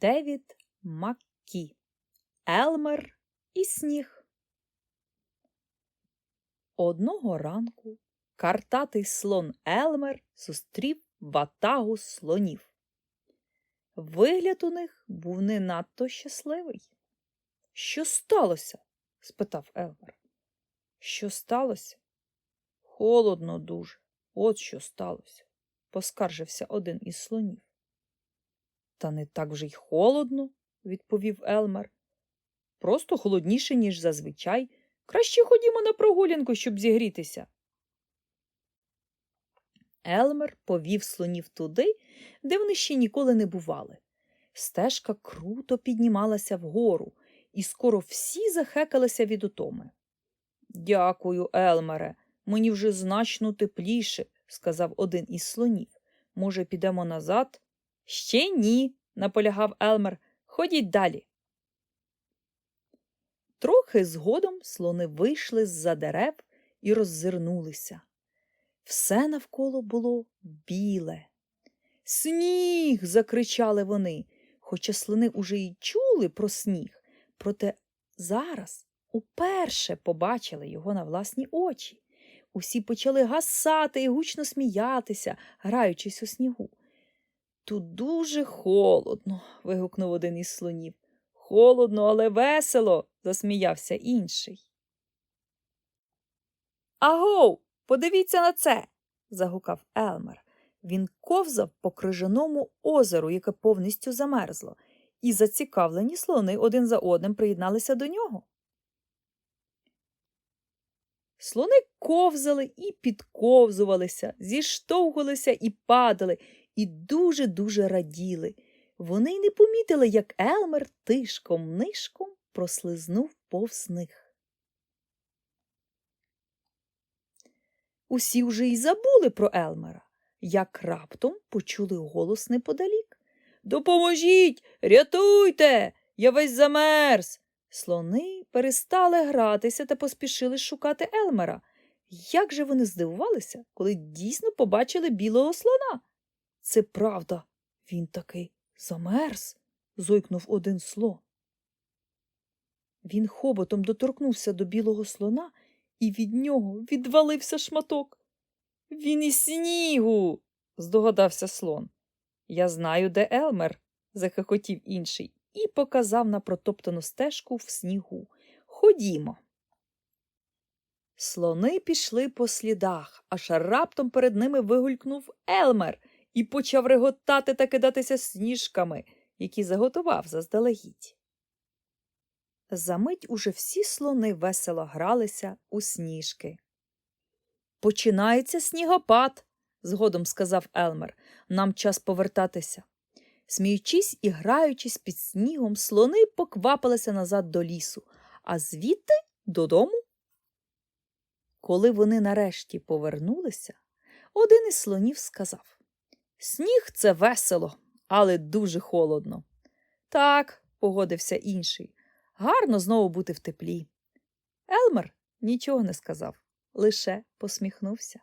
Девід Маккі. Елмер і сніг. Одного ранку картатий слон Елмер зустрів ватагу слонів. Вигляд у них був не надто щасливий. Що сталося? спитав Елмер. Що сталося? Холодно дуже. От що сталося, поскаржився один із слонів. Та не так вже й холодно, відповів Елмер. Просто холодніше, ніж зазвичай. Краще ходімо на прогулянку, щоб зігрітися. Елмер повів слонів туди, де вони ще ніколи не бували. Стежка круто піднімалася вгору, і скоро всі захекалися від утоми. Дякую, Елмере, мені вже значно тепліше, сказав один із слонів. Може, підемо назад? Ще ні, наполягав Елмер. Ходіть далі. Трохи згодом слони вийшли з-за дерев і роззирнулися. Все навколо було біле. Сніг. закричали вони, хоча слони уже й чули про сніг, проте зараз уперше побачили його на власні очі. Усі почали гасати і гучно сміятися, граючись у снігу. Тут дуже холодно. вигукнув один із слонів. Холодно, але весело, засміявся інший. Агов, подивіться на це. загукав Елмер. Він ковзав по крижаному озеру, яке повністю замерзло, і зацікавлені слони один за одним приєдналися до нього. Слони ковзали і підковзувалися, зіштовхувалися і падали, і дуже-дуже раділи. Вони й не помітили, як Елмер тишком нишком прослизнув повз них. Усі вже й забули про Елмера, як раптом почули голос неподалік. Допоможіть, рятуйте, я весь замерз. Слони перестали гратися та поспішили шукати Елмера. Як же вони здивувалися, коли дійсно побачили білого слона? Це правда, він таки замерз, зойкнув один слон. Він хоботом доторкнувся до білого слона, і від нього відвалився шматок. Він із снігу, здогадався слон. Я знаю, де Елмер, захихотів інший і показав на протоптану стежку в снігу. Ходімо. Слони пішли по слідах, аж раптом перед ними вигулькнув Елмер і почав реготати та кидатися сніжками, які заготував заздалегідь. Замить уже всі слони весело гралися у сніжки. Починається снігопад, згодом сказав Елмер. Нам час повертатися. Сміючись і граючись під снігом, слони поквапилися назад до лісу, а звідти додому. Коли вони нарешті повернулися, один із слонів сказав Сніг це весело, але дуже холодно. Так, погодився інший. Гарно знову бути в теплі. Елмер нічого не сказав, лише посміхнувся.